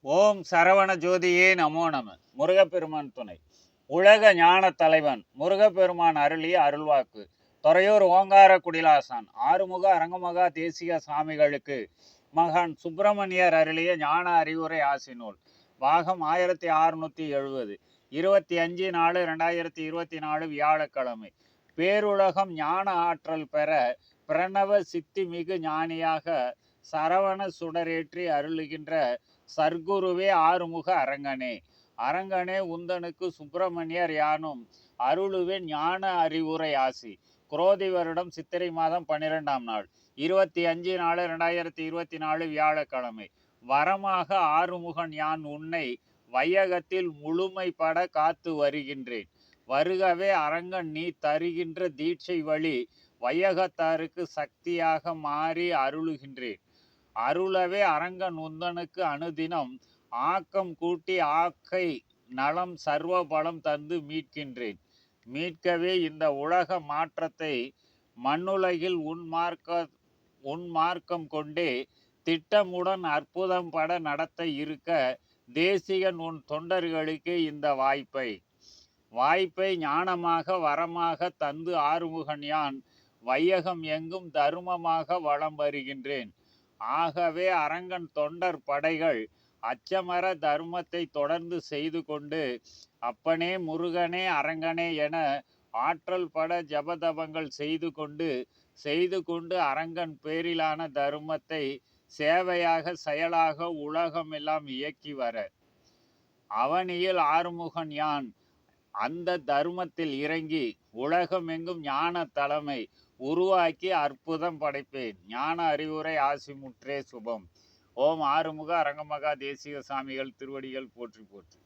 ஓம் சரவண ஜோதியே நமோ நம. முருகப்பெருமான் துணை. உலக ஞான தலைவன் முருகப்பெருமான் அருளிய அருள்வாக்கு. துறையூர் ஓங்கார குடிலாசான் ஆறுமுக அரங்கமுகா தேசிய சாமிகளுக்கு. மகான் சுப்பிரமணியர் அருளிய ஞான அறிவுரை ஆசினூல் பாகம் ஆயிரத்தி அறுநூத்தி எழுபது. இருபத்தி அஞ்சு நாலு ரெண்டாயிரத்தி இருபத்தி நாலு வியாழக்கிழமை. பேருலகம் ஞான ஆற்றல் பெற பிரணவ சித்தி மிகு ஞானியாக சரவண சுடரேற்றி அருளுகின்ற சர்க்குருவே ஆறுமுக அரங்கனே. அரங்கனே உந்தனுக்கு சுப்பிரமணியர் யானும் அருளுவே ஞான அறிவுரை ஆசி. குரோதி வருடம் சித்திரை மாதம் பன்னிரெண்டாம் நாள். இருபத்தி அஞ்சு நாலு ரெண்டாயிரத்தி இருபத்தி நாலு வியாழக்கிழமை. வரமாக ஆறுமுகன் யான் உன்னை வையகத்தில் முழுமைப்பட காத்து வருகின்றேன். வருகவே அரங்கன் நீ தருகின்ற தீட்சை வழி வையகத்தாருக்கு சக்தியாக மாறி அருளுகின்றேன். அருளவே அரங்கன் உந்தனுக்கு அனுதினம் ஆக்கம் கூட்டி ஆக்கை நலம் சர்வ பலம் தந்து மீட்கின்றேன். மீட்கவே இந்த உலக மாற்றத்தை மண்ணுலகில் உன் மார்க்க உன் மார்க்கம் கொண்டே திட்டமுடன் அற்புதம் பட நடத்த இருக்க தேசிகன் உன் தொண்டர்களுக்கு இந்த வாய்ப்பை. வாய்ப்பை ஞானமாக வரமாக தந்து ஆறுமுகன் யான். வையகம் எங்கும் தருமமாக வலம் வருகின்றேன். ஆகவே அரங்கன் தொண்டர் படைகள் அச்சமர தர்மத்தை தொடர்ந்து செய்து கொண்டு அப்பனே முருகனே அரங்கனே என ஆற்றல் பட ஜபதபங்கள் செய்து கொண்டு செய்து கொண்டு அரங்கன் பேரிலான தர்மத்தை சேவையாக செயலாக உலகமெல்லாம் இயக்கி வர. அவனியில் ஆறுமுகன் யான்? அந்த தர்மத்தில் இறங்கி உலகமெங்கும் ஞான தலைமை உருவாக்கி அற்புதம் படைப்பேன். ஞான அறிவுரை ஆசிமுற்றே சுபம். ஓம் ஆறுமுக அரங்கமகா தேசிக சாமிகள் திருவடிகள் போற்றி போற்றி.